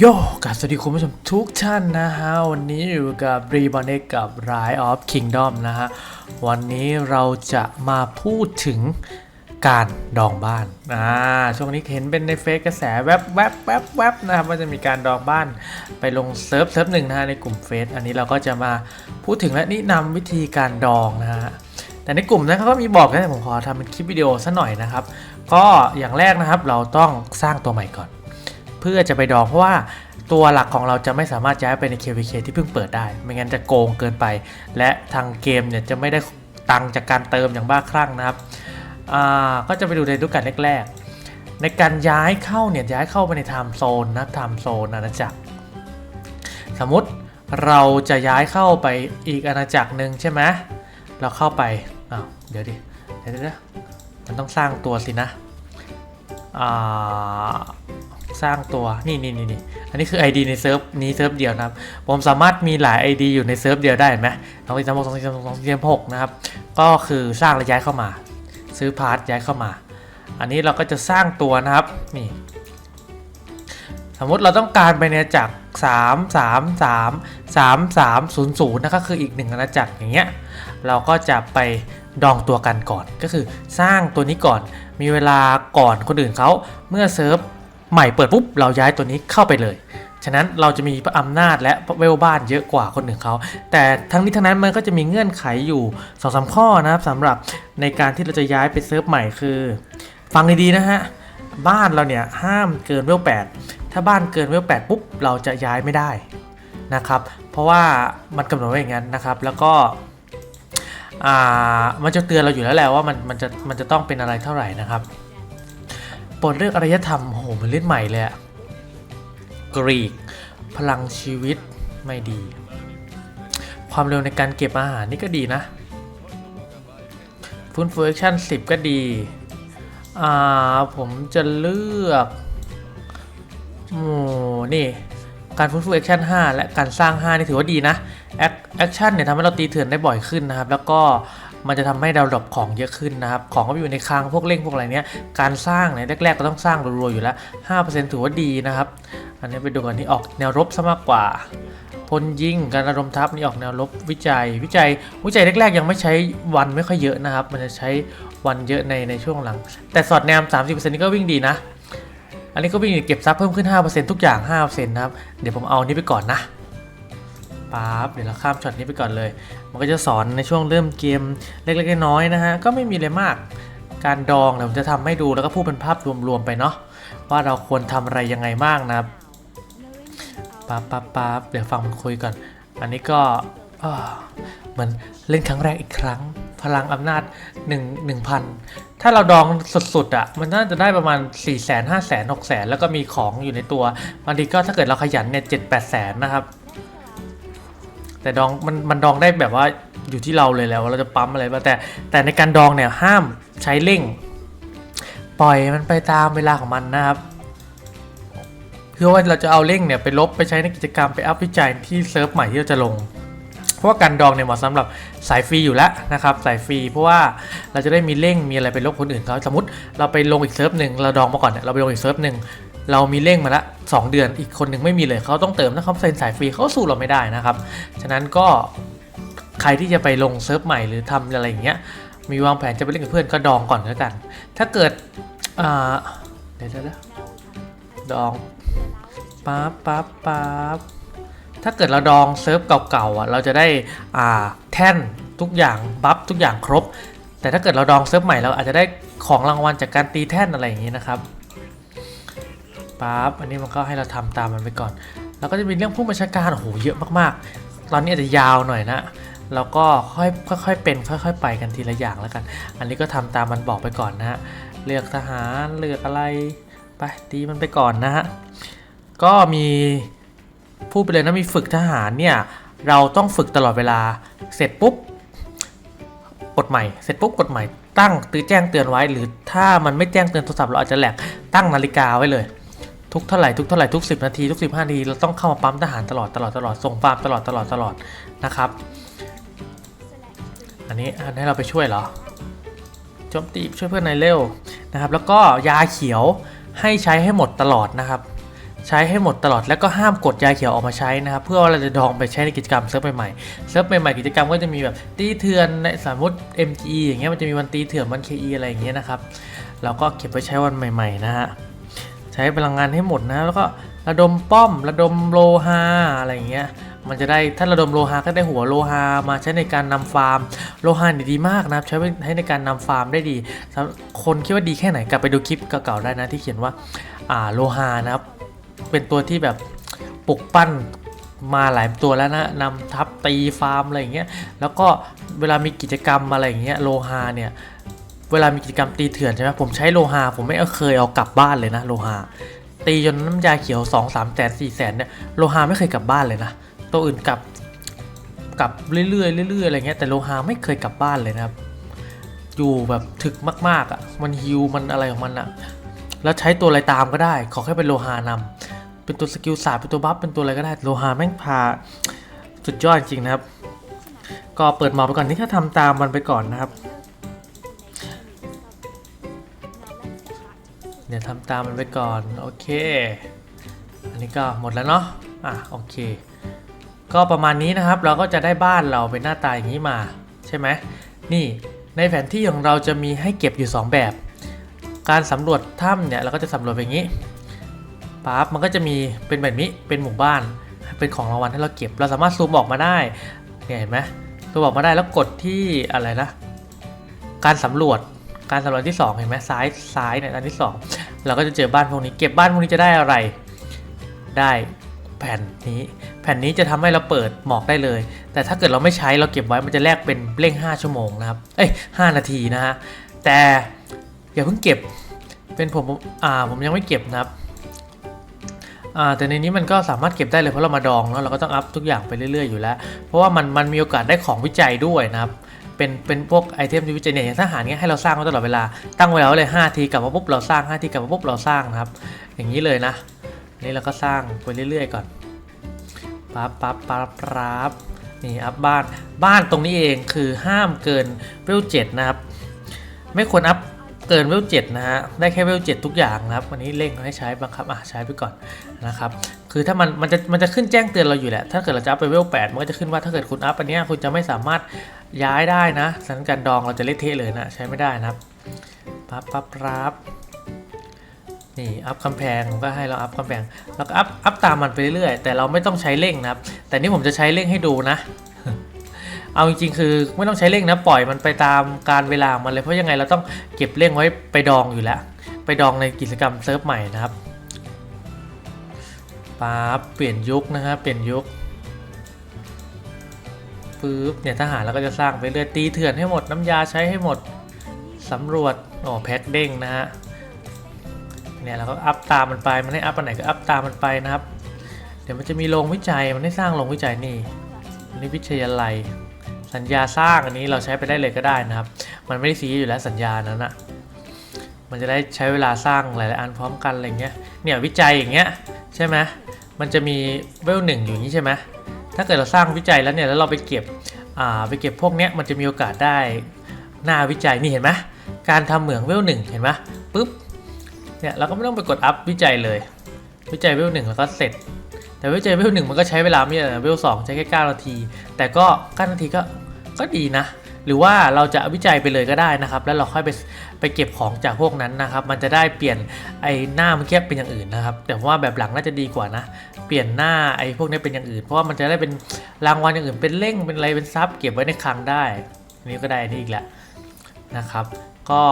โยกับสวัสดีคุณผู้ชมทุกท่านนะฮะ วันนี้อยู่กับรีบอนเนกับ Rise of Kingdom นะฮะ วันนี้เราจะมาพูดถึงการดองบ้านอ่าช่วงนี้เห็นเป็นในเฟซกระแสแวบแวบแวบแวบนะครับว่าจะมีการดองบ้านไปลงเซิร์ฟเซิร์ฟหนึ่งนะฮะในกลุ่มเฟซอันนี้เราก็จะมาพูดถึงและนะนำวิธีการดองนะฮะแต่ในกลุ่มนะเขาก็มีบอกนะแต่ผมขอทำเป็นคลิปวิดีโอสักหน่อยนะครับ ก็อย่างแรกนะครับเราต้องสร้างตัวใหม่ก่อน พื่อจะไปดองเพราะว่าตัวหลักของเราจะไม่สามารถย้ายไปใน KVK ที่เพิ่งเปิดได้ ไม่งั้นจะโกงเกินไป และทางเกมเนี่ยจะไม่ได้ตังจากการเติมอย่างบ้าคลั่งนะครับอ่าก็จะไปดูในดูกันแรกๆ ในการย้ายเข้าเนี่ยย้ายเข้าไปในไทม์โซนนะไทม์โซนอาณาจักร สมมติเราจะย้ายเข้าไปอีกอาณาจักรหนึ่งใช่ไหมเราเข้าไปอ้าวเดี๋ยวดิเดี๋ยวเดี๋ยวเดี๋ยวมันต้องสร้างตัวสินะอ่า สร้างตัวนี่นี่นี่นี่อันนี้คือ ID ในเซิร์ฟนี้เซิร์ฟเดียวนะครับ ผมสามารถมีหลาย ID อยู่ในเซิร์ฟเดียวได้เห็นไหมสองสี่สามหกสองสี่สามสองสี่สามหกนะครับ ก็คือสร้างและย้ายเข้ามา ซื้อพาร์ทย้ายเข้ามา อันนี้เราก็จะสร้างตัวนะครับนี่สมมติเราต้องการไปในจาก 3 3 3 3 3 0 0นะครับคืออีกหนึ่งอาณาจักรอย่างเงี้ยเราก็จะไปดองตัวกันก่อนก็คือสร้างตัวนี้ก่อนมีเวลาก่อนคนอื่นเขาเมื่อเซิร์ฟ ใหม่เปิดปุ๊บเราย้ายตัวนี้เข้าไปเลย ฉะนั้นเราจะมีอำนาจและเวลบ้านเยอะกว่าคนอื่นเขา แต่ทั้งนี้ทั้งนั้นมันก็จะมีเงื่อนไขอยู่2อสาข้อนะครับสำหรับในการที่เราจะย้ายไปเซิร์ฟใหม่คือ ฟังดีๆนะฮะ บ้านเราเนี่ยห้ามเกินเวล8ถ้าบ้านเกินเวล8ปุ๊บเราจะย้ายไม่ได้นะครับ เพราะว่ามันกำหนดไว้อย่างนั้นนะครับ แล้วก็มันจะเตือนเราอยู่แล้วแหละว่ามันมันจะมันจะต้องเป็นอะไรเท่าไหร่นะครับ ปรดเลือกอารยธรรมโหมันเล่นใหม่เลยอะกรีก พลังชีวิตไม่ดี ความเร็วในการเก็บอาหารนี่ก็ดีนะฟื้นฟูแอคชั่น10 ก็ดี อ่า ผมจะเลือกโอ้นี่ การฟื้นฟูแอคชั่น5และการสร้าง 5 นี่ถือว่าดีนะแอคแอคชั่นเนี่ยทำให้เราตีเถื่อนได้บ่อยขึ้นนะครับ แล้วก็ มันจะทำให้เราดรอปของเยอะขึ้นนะครับ ของก็อยู่ในคลังพวกเร่งพวกอะไรเนี้ย การสร้างเนี่ยแรกๆก็ต้องสร้างรัวๆอยู่แล้ว 5%ถือว่าดีนะครับ อันนี้ไปดูกันที่ออกแนวรบซะมากกว่าพลยิงการระดมทัพนี่ออกแนวรบวิจัย วิจัย วิจัยแรกๆ ยังไม่ใช้วันไม่ค่อยเยอะนะครับ มันจะใช้วันเยอะในในช่วงหลัง แต่สอดแนม 30%นี่ก็วิ่งดีนะ อันนี้ก็วิ่งเก็บซับเพิ่มขึ้น 5%ทุกอย่าง 5%นะครับ เดี๋ยวผมเอานนี้ไปก่อนนะ ปั๊บเดี๋ยวเราข้ามช็อตนี้ไปก่อนเลย มันก็จะสอนในช่วงเริ่มเกมเล็กๆน้อยๆนะฮะ ก็ไม่มีอะไรมาก การดองเดี๋ยวผมจะทำให้ดูแล้วก็พูดเป็นภาพรวมๆไปเนาะ ว่าเราควรทำอะไรยังไงบ้างนะปั๊บปั๊บปั๊บเดี๋ยวฟังมันคุยก่อน อันนี้ก็อ่าเหมือนเล่นครั้งแรกอีกครั้ง พลังอำนาจ1 1,000 ถ้าเราดองสุดๆอะ่ะ มันน่าจะได้ประมาณ4 0 0 0 0 0 5 0 0 0 0 6 0 0 0 แล้วก็มีของอยู่ในตัวบางทีก็ถ้าเกิดเราขยันเนี่ย7 8 0 0 0นะครับ แต่ดองมันมันดองได้แบบว่าอยู่ที่เราเลยแล้วว่าเราจะปั๊มอะไรบ้างแต่แต่ในการดองเนี่ยห้ามใช้เร่ง ปล่อยมันไปตามเวลาของมันนะครับเพื่อว่าเราจะเอาเร่งเนี่ยไปลบไปใช้ในกิจกรรมไปอัพวิจัยที่เซิร์ฟใหม่ที่เราจะลง เพราะว่าการดองเนี่ยเหมาะสำหรับสายฟรีอยู่แล้วนะครับสายฟรีเพราะว่าเราจะได้มีเร่งมีอะไรไปลบคนอื่นเขาสมมติเราไปลงอีกเซิร์ฟหนึ่งเราดองมาก่อนเนี่ยเราไปลงอีกเซิร์ฟหนึ่ง เรามีเร่งมาละสองเดือนอีกคนหนึ่งไม่มีเลยเขาต้องเติมนะเขาเซ็นสายฟรีเขาสู้เราไม่ได้นะครับ ฉะนั้นก็ใครที่จะไปลงเซิร์ฟใหม่หรือทำอะไรอย่างเงี้ยมีวางแผนจะไปเล่นกับเพื่อนก็ดองก่อนแล้วกัน ถ้าเกิดอ่าเดี๋ยวเดี๋ยวเดี๋ยวดองปั๊บปั๊บปั๊บถ้าเกิดเราดองเซิร์ฟเก่าๆอะเราจะได้อ่าแท่นทุกอย่างบัฟทุกอย่างครบ แต่ถ้าเกิดเราดองเซิร์ฟใหม่เราอาจจะได้ของรางวัลจากการตีแท่นอะไรอย่างนี้นะครับ ปั๊บอันนี้มันก็ให้เราทำตามมันไปก่อน แล้วก็จะมีเรื่องผู้บัญชาการโอ้โหเยอะมากๆ ตอนนี้อาจจะยาวหน่อยนะเราก็ค่อยค่อยๆเป็นค่อย ๆ ไปกันทีละอย่างแล้วกัน อันนี้ก็ทำตามมันบอกไปก่อนนะฮะเลือกทหารเลือกอะไรไปตีมันไปก่อนนะฮะก็มีพูดไปเลยนะมีฝึกทหารเนี่ยเราต้องฝึกตลอดเวลาเสร็จปุ๊บกดใหม่เสร็จปุ๊บกดใหม่ตั้งตือแจ้งเตือนไว้ หรือถ้ามันไม่แจ้งเตือนโทรศัพท์เราอาจจะแหลกตั้งนาฬิกาไว้เลย ทุกเท่าไหร่ทุกเท่าไหร่ทุก 10 นาทีทุก 15 นาทีเราต้องเข้ามาปั๊มทหารตลอดตลอดตลอดส่งฟาร์มตลอดตลอดตลอดนะครับ อันนี้อันให้เราไปช่วยเหรอโจมตีช่วยเพื่อนในเร็วนะครับ แล้วก็ยาเขียวให้ใช้ให้หมดตลอดนะครับ ใช้ให้หมดตลอดแล้วก็ห้ามกดยาเขียวออกมาใช้นะครับ เพื่อว่าเราจะดองไปใช้ในกิจกรรมเซิร์ฟใหม่ๆเซิร์ฟใหม่ๆกิจกรรมก็จะมีแบบตีเถื่อนในสมมติ MGE อย่างเงี้ยมันจะมีวันตีเถื่อนวัน KE อะไรอย่างเงี้ยนะครับเราก็เก็บไว้ใช้วันใหม่ ๆ นะฮะ ใช้พลังงานให้หมดนะ แล้วก็ระดมป้อมระดมโลหะอะไรอย่างเงี้ยมันจะได้ถ้าระดมโลหะก็ได้หัวโลหะมาใช้ในการนำฟาร์ม โลหะนี่ดีมากนะครับ ใช้ให้ในการนำฟาร์มได้ดีคนคิดว่าดีแค่ไหนกลับไปดูคลิปเก่าๆได้นะที่เขียนว่าอ่าโลหะนะครับ เป็นตัวที่แบบปลุกปั้นมาหลายตัวแล้วนะนำทัพตีฟาร์มอะไรอย่างเงี้ยแล้วก็เวลามีกิจกรรมอะไรอย่างเงี้ยโลหะเนี่ย เวลามีกิจกรรมตีเถื่อนใช่ไหมผมใช้โลหะผมไม่เคยเอากลับบ้านเลยนะ โลหะตีจนน้ำยาเขียว 2 3แสน4แสนเนี่ยโลหะไม่เคยกลับบ้านเลยนะ ตัวอื่นกลับกลับเรื่อยๆเรื่อยๆอะไรเงี้ยแต่โลหะไม่เคยกลับบ้านเลยนะครับ อยู่แบบถึกมากๆอะมันฮิวมันอะไรของมันอะแล้วใช้ตัวอะไรตามก็ได้ ขอแค่เป็นโลหานำเป็นตัวสกิลศาสเป็นตัวบัฟเป็นตัวอะไรก็ได้โลหาแม่งพาสุดยอดจริงนะครับ ก็เปิดมอไปก่อนที่ถ้าทำตามมันไปก่อนนะครับ เดี๋ยวทำตามมันไปก่อน โอเค อันนี้ก็หมดแล้วเนาะ อะ โอเค ก็ประมาณนี้นะครับ เราก็จะได้บ้านเราเป็นหน้าตาอย่างนี้มา ใช่ไหม นี่ ในแผนที่ของเราจะมีให้เก็บอยู่ 2 แบบ การสำรวจถ้ำเนี่ย เราก็จะสำรวจแบบนี้ปั๊บมันก็จะมีเป็นแบบนี้ เป็นหมู่บ้าน เป็นของรางวัลให้เราเก็บ เราสามารถซูมออกมาได้ เนี่ยเห็นไหมซูมออกมาได้แล้วกดที่อะไรนะ การสำรวจ การสำรวจที่ 2 เห็นไหมซ้ายซ้ายเนี่ยอันที่ 2 เราก็จะเจอบ้านพวกนี้ เก็บบ้านพวกนี้จะได้อะไร ได้แผ่นนี้ แผ่นนี้จะทำให้เราเปิดหมอกได้เลย แต่ถ้าเกิดเราไม่ใช้เราเก็บไว้มันจะแลกเป็นเร่ง 5 ชั่วโมงนะครับ เอ้ย 5 นาทีนะฮะ แต่อย่าเพิ่งเก็บ เป็นผมอ่าผมยังไม่เก็บนะครับอ่าแต่ในนี้มันก็สามารถเก็บได้เลยเพราะเรามาดองเนาะเราก็ต้องอัพทุกอย่างไปเรื่อยๆอยู่แล้ว เพราะว่ามันมันมีโอกาสได้ของวิจัยด้วยนะครับ เป็นเป็นพวกไอเทมที่วิจัยเนี่ยอย่างทหารเนี้ยให้เราสร้างไว้ตลอดเวลาตั้งไว้แล้วเลย5ทีกลับมาปุ๊บเราสร้าง5ทีกลับมาปุ๊บเราสร้างนะครับ อย่างนี้เลยนะนี่เราก็สร้างไปเรื่อย ๆ ก่อนปั๊บปั๊บปั๊บปั๊บนี่อัพบ้านบ้านตรงนี้เองคือห้ามเกินเวลเจ็ดนะครับ ไม่ควรอัพเกินเวลเจ็ดนะฮะได้แค่เวลเจ็ดทุกอย่างนะครับ วันนี้เร่งให้ใช้บังคับอะใช้ไปก่อนนะครับ คือถ้ามันมันจะมันจะขึ้นแจ้งเตือนเราอยู่แหละ ถ้าเกิดเราจะอัพไปเวลแปดมันก็จะขึ้นว่าถ้าเกิดคุณอัพอันเนี้ยคุณจะไม่สามารถย้ายได้นะสถานการดองเราจะเละเทะเลยนะ ใช้ไม่ได้นะครับปั๊บปั๊บปั๊บนี่อัพกำแพงผมก็ให้เราอัพกำแพงแล้วก็อัพอัพตามมันไปเรื่อยๆแต่เราไม่ต้องใช้เร่งนะครับ แต่นี่ผมจะใช้เร่งให้ดูนะ เอาจริงๆคือไม่ต้องใช้เร่งนะปล่อยมันไปตามการเวลามันเลยเพราะยังไงเราต้องเก็บเร่งไว้ไปดองอยู่แล้ว ไปดองในกิจกรรมเซิร์ฟใหม่นะครับ ปั๊บเปลี่ยนยุคนะฮะเปลี่ยนยุคปึ๊บเนี่ยทหารเราก็จะสร้างไปเรื่อยตีเถื่อนให้หมดน้ำยาใช้ให้หมดสำรวจอ๋อแพ็คเด้งนะฮะเนี่ยเราก็อัพตามมันไปมันให้อัพอันไหนก็อัพตามมันไปนะครับ เดี๋ยวมันจะมีโรงวิจัยมันให้สร้างโรงวิจัยนี่นนี้วิทยาลัย สัญญาสร้างอันนี้เราใช้ไปได้เลยก็ได้นะครับ มันไม่ได้ซีอยู่แล้วสัญญานั้นอะมันจะได้ใช้เวลาสร้างหลายๆอันพร้อมกันอะไรเงี้ยเนี่ยวิจัยอย่างเงี้ยใช่ไหม มันจะมีเวลหนึ่งอยู่นี้ใช่ไหมถ้าเกิดเราสร้างวิจัยแล้วเนี่ยแล้วเราไปเก็บอ่าไปเก็บพวกเนี้ยมันจะมีโอกาสได้หน้าวิจัยนี่เห็นไหมการทำเหมืองเวลหนึ่งเห็นไหมปุ๊บเนี่ยเราก็ไม่ต้องไปกดอัพวิจัยเลย วิจัยเวลหนึ่งแล้วก็เสร็จ แต่วิจัยเวลหนึ่งมันก็ใช้เวลาไม่เยอะเวลสองใช้แค่9นาที แต่ก็9นาทีก็ก็ดีนะ หรือว่าเราจะวิจัยไปเลยก็ได้นะครับ แล้วเราค่อยไปไปเก็บของจากพวกนั้นนะครับ มันจะได้เปลี่ยนไอ้หน้าเมื่อกี้เป็นอย่างอื่นนะครับ แต่ว่าแบบหลังน่าจะดีกว่านะ เปลี่ยนหน้าไอ้พวกนี้เป็นอย่างอื่น เพราะว่ามันจะได้เป็นรางวัลอย่างอื่น เป็นเร่งเป็นอะไรเป็นซับเก็บไว้ในคลังได้นนี้ก็ได้นี่อีกแล้วนะครับ ก็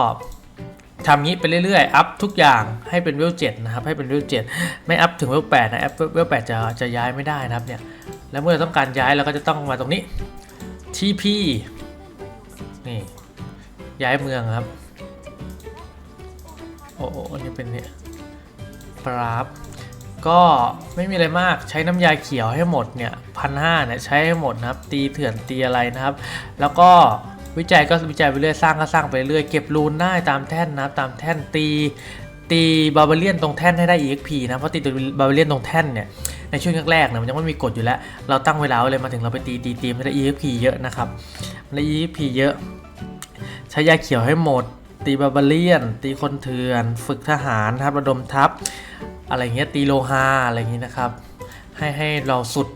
ทำงี้ไปเรื่อยๆ อัพทุกอย่างให้เป็นเวลเจ็ดนะครับ ให้เป็นเวลเจ็ดไม่อัพถึงเวลแปดนะอัพเวลแปดจะจะย้ายไม่ได้นะครับเนี่ย แล้วเมื่อต้องการย้ายเราก็จะต้องมาตรงนี้ TP นี่ ย้ายเมืองครับ โอ้โหอันนี้เป็นเนี่ยปราบก็ไม่มีอะไรมากใช้น้ำยาเขียวให้หมดเนี่ยพันห้าเนี่ยใช้ให้หมดนะครับ ตีเถื่อนตีอะไรนะครับ แล้วก็วิจัยก็วิจัยไปเรื่อยสร้างก็สร้างไปเรื่อยเก็บรูนได้ตามแท่นนะครับตามแท่นตี ตีบาร์เบเลียนตรงแท่นให้ได้ EXP นะเพราะตีตัวบาร์เบเลียนตรงแท่นเนี่ยในช่วงแรกๆเนี่ยมันยังไม่มีกฎอยู่แล้ว เราตั้งเวลาไว้เลยมาถึงเราไปตีตีตีมันได้ EXP เยอะนะครับมันได้ EXP เยอะ ใช้ยาเขียวให้หมด ตีบาร์เบเลียน ตีคนเถื่อน ฝึกทหารนะครับระดมทัพ อะไรเงี้ยตีโลหะอะไรอย่างนี้นะครับ ให้ให้เราสุด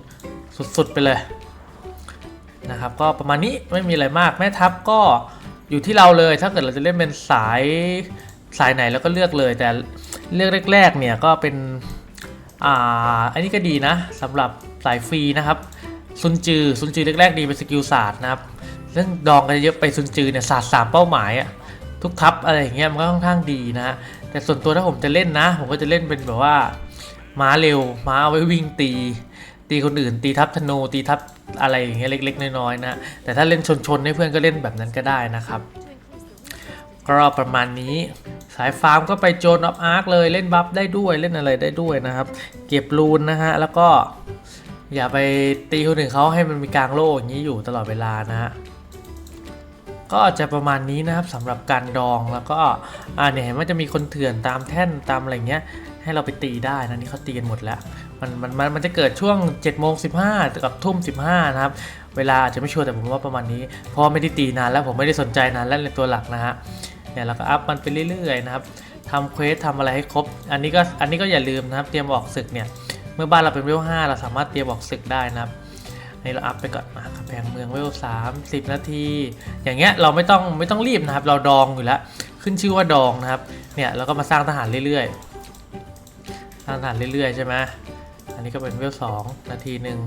สุดๆไปเลยนะครับก็ประมาณนี้ไม่มีอะไรมากแม่ทัพก็อยู่ที่เราเลยถ้าเกิดเราจะเล่นเป็นสาย สายไหนเราก็เลือกเลย แต่เลือกแรกๆเนี่ยก็เป็นอ่าอันนี้ก็ดีนะสำหรับสายฟรีนะครับซุนจือซุนจือแรกๆดีเป็นสกิลศาสตร์นะครับซึ่งดองกันเยอะไปซุนจือเนี่ยศาสตร์สามเป้าหมายอะทุกทัพอะไรอย่างเงี้ยมันก็ค่อนข้างดีนะฮะแต่ส่วนตัวถ้าผมจะเล่นนะ ผมก็จะเล่นเป็นแบบว่าม้าเร็วม้าเอาไว้วิ่งตี ตีคนอื่น ตีทับธนูตีทับอะไรอย่างเงี้ยเล็ก ๆ น้อยๆนะแต่ถ้าเล่นชนๆให้เพื่อนก็เล่นแบบนั้นก็ได้นะครับ ก็ประมาณนี้สายฟาร์มก็ไปโจนออฟอาร์คเลยเล่นบัฟได้ด้วยเล่นอะไรได้ด้วยนะครับ เก็บรูนนะฮะ แล้วก็ อย่าไปตีคนอื่นเขาให้มันมีกลางโลกอย่างนี้อยู่ตลอดเวลานะฮะก็จะประมาณนี้นะครับสำหรับการดองแล้วก็อ่าเนี่ยเห็นว่าจะมีคนเถื่อนตามแท่นตามอะไรเงี้ย ให้เราไปตีได้นะนี่เขาตีกันหมดแล้วมันมันมันมันจะเกิดช่วง7จ็ดโมงสิกับทุ่มสินะครับ เวลาอาจจะไม่ชัวร์แต่ผมว่าประมาณนี้ เพราะไม่ได้ตีนานแล้วผมไม่ได้สนใจนานแล้วในตัวหลักนะฮะ เนี่ยเราก็อัพมันไปเรื่อยๆนะครับทำเควสทำอะไรให้ครบ อันนี้ก็อันนี้ก็อย่าลืมนะครับ เตรียมออกศึกเนี่ย เมื่อบ้านเราเป็นเวล5เราสามารถเตรียมออกศึกได้นะครับนนี้เราอัพไปก่อนมากำแพงเมืองเวล3 10นาที อย่างเงี้ยเราไม่ต้องไม่ต้องรีบนะครับ เราดองอยู่แล้วขึ้นชื่อว่าดองนะครับ เนี่ยเราก็มาสร้างทหารเรื่อยๆ สร้างทหารเรื่อยๆใช่ไหมอันนี้ก็เป็นเวล2นาทีหนึ่ง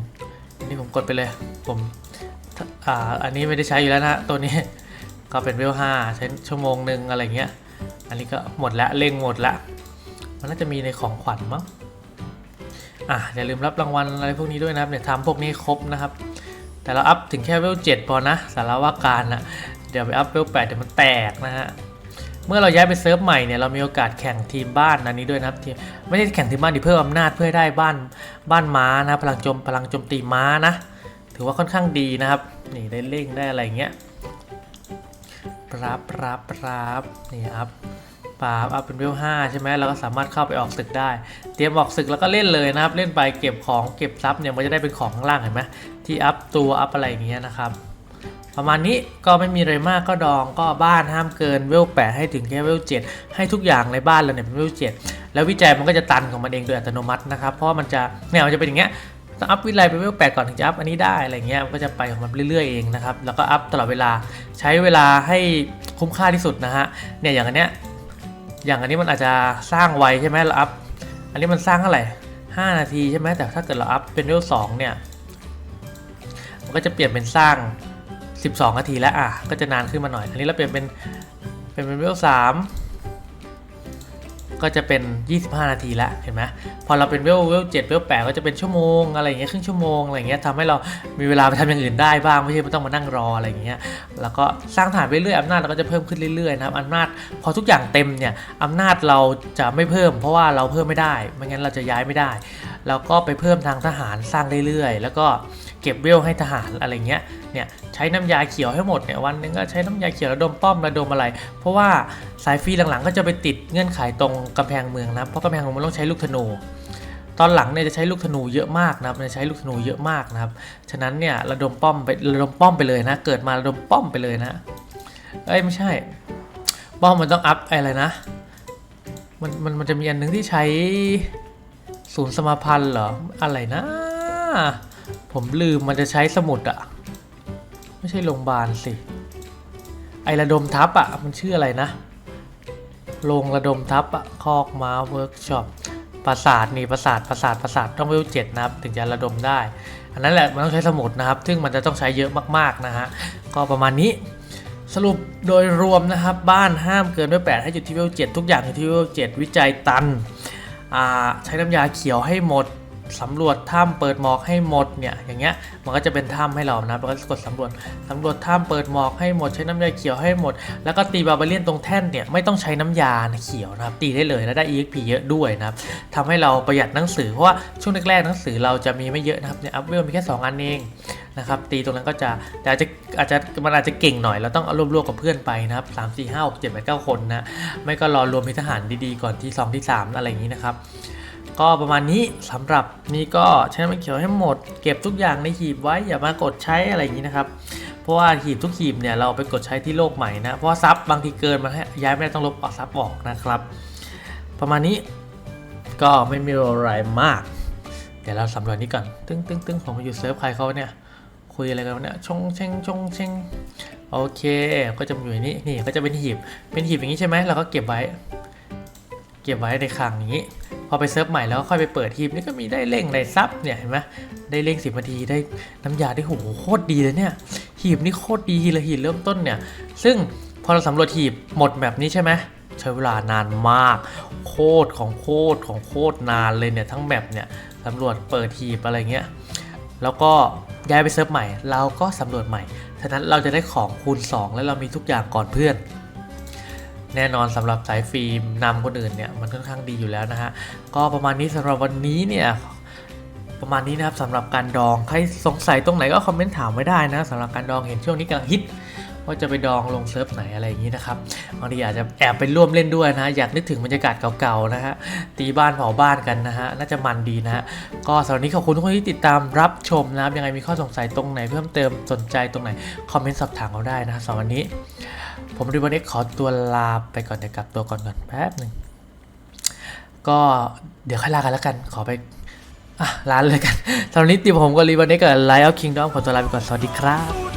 อันนี้ผมกดไปเลย ผม อ่า อันนี้ไม่ได้ใช้อยู่แล้วนะตัวนี้ ก็เป็นเวลห้าใช้ชั่วโมงหนึ่งอะไรเงี้ย อันนี้ก็หมดละเร่งหมดละมันน่าจะมีในของขวัญมั้งอะอย่าลืมรับรางวัลอะไรพวกนี้ด้วยนะครับเนี่ยทำพวกนี้ครบนะครับ แต่เราอัพถึงแค่เวลเจ็ดพอนะสารว่าการนะเดี๋ยวไปอัพเวลแปดเดี๋ยวมันแตกนะฮะเมื่อเราย้ายไปเซิร์ฟใหม่เนี่ยเรามีโอกาสแข่งทีมบ้านอันนี้ด้วยนะครับทีมไม่ใช่แข่งทีมบ้านดิเพิ่มอำนาจเพื่อได้บ้านบ้านม้านะพลังโจมพลังโจมตีม้านะ ถือว่าค่อนข้างดีนะครับนี่ได้เร่งได้อะไรเงี้ย ปราบปราบปราบนี่ครับปราบอัพเป็นเวล5ใช่ไหมเราก็สามารถเข้าไปออกศึกได้ เตรียมออกศึกแล้วก็เล่นเลยนะครับ เล่นไปเก็บของเก็บทรัพย์เนี่ยมันจะได้เป็นของข้างล่างเห็นไหมที่อัพตัวอัพอะไรอย่างเงี้ยนะครับประมาณนี้ก็ไม่มีอะไรมากก็ดองก็บ้านห้ามเกินเวล8ให้ถึงแค่เวล7ให้ทุกอย่างในบ้านเราเนี่ยเป็นเวล7แล้ววิจัยมันก็จะตันของมันเองโดยอัตโนมัตินะครับ เพราะมันจะเนี่ยมันจะเป็นอย่างเงี้ย ต้องอัพวิไลไปเวล8ก่อนถึงจะอัพอันนี้ได้อะไรเงี้ยมันก็จะไปของมันเรื่อยๆเองนะครับแล้วก็อัพตลอดเวลาใช้เวลาให้คุ้มค่าที่สุดนะฮะเนี่ยอย่างอันเนี้ยอย่างอันนี้มันอาจจะสร้างไวใช่ไหมเราอัพอันนี้มันสร้างเท่าไหร่5นาทีใช่ไหมแต่ถ้าเกิดเราอัพเป็นเวล2เนี่ยมันก็จะเปลี่ยนเป็นสร้าง 12 นาทีแล้วอะก็จะนานขึ้นมาหน่อยอันนี้เราเปลี่ยนเป็นเป็นเป็นเวลสาม ก็จะเป็น 25 นาทีแล้วเห็นไหมพอเราเป็นเวลเวลเจ็ดเวลแปดก็จะเป็นชั่วโมงอะไรอย่างเงี้ยครึ่งชั่วโมงอะไรอย่างเงี้ยทำให้เรามีเวลาไปทำอย่างอื่นได้บ้างไม่ใช่ไม่ต้องมานั่งรออะไรอย่างเงี้ยแล้วก็สร้างฐานไปเรื่อยอำนาจเราก็จะเพิ่มขึ้นเรื่อยๆนะครับอำนาจพอทุกอย่างเต็มเนี่ยอำนาจเราจะไม่เพิ่ม เพราะว่าเราเพิ่มไม่ได้ไม่งั้นเราจะย้ายไม่ได้แล้วก็ไปเพิ่มทางทหารสร้างเรื่อยๆ แล้วก็ เก็บเวลให้ทหารอะไรเงี้ยเนี่ยใช้น้ำยาเขียวให้หมดเนี่ยวันนึงก็ใช้น้ำยาเขียวระดมป้อมระดมอะไร เพราะว่าสายฟรีหลังๆ ก็จะไปติดเงื่อนไขตรงกำแพงเมืองนะเพราะกำแพงเมืองมันต้องใช้ลูกธนูตอนหลังเนี่ยจะใช้ลูกธนูเยอะมากนะครับจะใช้ลูกธนูเยอะมากนะครับ ฉะนั้นเนี่ยระดมป้อมไประดมป้อมไปเลยนะ เกิดมาระดมป้อมไปเลยนะ เอ้ยไม่ใช่ ป้อมมันต้องอัพอะไรนะ มันมันมันจะมีอันหนึงที่ใช้ศูนย์สมาพันธ์เหรอ อะไรนะ ผมลืมมันจะใช้สมุดอะไม่ใช่โรงพยาบาลสิ ไอระดมทัพอะมันชื่ออะไรนะโรงระดมทัพอะคอกม้าเวิร์กช็อปปราสาทนี่ปราสาทปราสาทปราสาทต้องเวลเจ็ดนะครับถึงจะระดมได้ อันนั้นแหละมันต้องใช้สมุดนะครับ ซึ่งมันจะต้องใช้เยอะมากๆนะฮะก็ประมาณนี้สรุปโดยรวมนะครับบ้านห้ามเกินด้วย8ให้อยู่ที่เวล7ทุกอย่างอยู่ที่เวล7วิจัยตันใช้น้ำยาเขียวให้หมด สำรวจถ้ำเปิดหมอกให้หมดเนี่ยอย่างเงี้ยมันก็จะเป็นถ้ำให้เรานะเราก็กดสำรวจสำรวจถ้ำเปิดหมอกให้หมดใช้น้ำยาเขียวให้หมด แล้วก็ตีบาบาเลียนตรงแท่นเนี่ยไม่ต้องใช้น้ำยาเขียวนะครับตีได้เลยแล้วได้ EXP เยอะด้วยนะครับทำให้เราประหยัดหนังสือเพราะว่าช่วงแรกๆหนังสือเราจะมีไม่เยอะนะครับเนี่ยอัพเวลมีแค่ 2 อันเองนะครับตีตรงนั้นก็จะแต่อาจจะอาจจะมันอาจจะเก่งหน่อยเราต้องเอารวบๆกับเพื่อนไปนะครับ3 4 5 6 7 8 9คนนะไม่ก็รอรวมมีทหารดีๆก่อนที่สองที่สามอะไรอย่างนี้นะครับ ก็ประมาณนี้สำหรับนี่ก็ใช้น้ำมันเขียวให้หมด เก็บทุกอย่างในหีบไว้อย่ามากดใช้อะไรอย่างนี้นะครับ เพราะว่าหีบทุกหีบเนี่ยเราไปกดใช้ที่โลกใหม่นะ เพราะว่าซับบางทีเกินมันให้ย้ายไม่ได้ต้องลบออกซับออกนะครับ ประมาณนี้ก็ไม่มีอะไรมาก เดี๋ยวเราสำรวจนี้ก่อน ตึ้งตึ้งตึ้งผมอยู่เซิร์ฟใครเขาเนี่ย คุยอะไรกันเนี่ยชงเชงชงเชงโอเค ก็จะอยู่นนี้นี่ก็จะเป็นหีบ เป็นหีบอย่างนี้ใช่ไหมเราก็เก็บไว้ เก็บไว้ในคลังอย่างนี้ พอไปเซิร์ฟใหม่แล้วค่อยไปเปิดหีบนี่ก็มีได้เร่งได้ซับเนี่ยเห็นไหมได้เร่งสิบนาทีได้น้ำยาได้โหโคตรดีเลยเนี่ยหีบนี่โคตรดีเลยหีบเริ่มต้นเนี่ย ซึ่งพอเราสำรวจหีบหมดแบบนี้ใช่ไหมใช้เวลานานมาก โคตรของโคตรของโคตรนานเลยเนี่ยทั้งแมปเนี่ยสำรวจเปิดหีบอะไรเงี้ยแล้วก็ย้ายไปเซิร์ฟใหม่ เราก็สำรวจใหม่ฉะนั้นเราจะได้ของคูณ 2 และเรามีทุกอย่างก่อนเพื่อน แน่นอนสำหรับสายฟิล์มนำคนอื่นเนี่ยมันค่อนข้างดีอยู่แล้วนะฮะก็ประมาณนี้สำหรับวันนี้เนี่ยประมาณนี้นะครับสำหรับการดองใครสงสัยตรงไหนก็คอมเมนต์ถามไว้ได้นะสำหรับการดองเห็นช่วงนี้กำลังฮิต ว่าจะไปดองลงเซิร์ฟไหนอะไรอย่างนี้นะครับบางทีอาจจะแอบไปร่วมเล่นด้วยนะ อยากนึกถึงบรรยากาศเก่าๆนะฮะตีบ้านเผาบ้านกันนะฮะน่าจะมันดีนะฮะก็สำหรับวันนี้ขอบคุณทุกคนที่ติดตามรับชมนะครับยังไงมีข้อสงสัยตรงไหนเพิ่มเติมสนใจตรงไหนคอมเมนต์สอบถามเราได้นะสำหรับวันนี้ ผมริวันนี้ขอตัวลาไปก่อนเดี๋ยวกลับตัวก่อนก่อนแป๊บหนึ่งก็เดี๋ยวค่อยลากันแล้วกันขอไปอะร้านเลยกันสำหรับวันนี้ติผมกับรีวันนี้กับไลฟ์เอาคิงดอมขอตัวลาไปก่อน สวัสดีครับ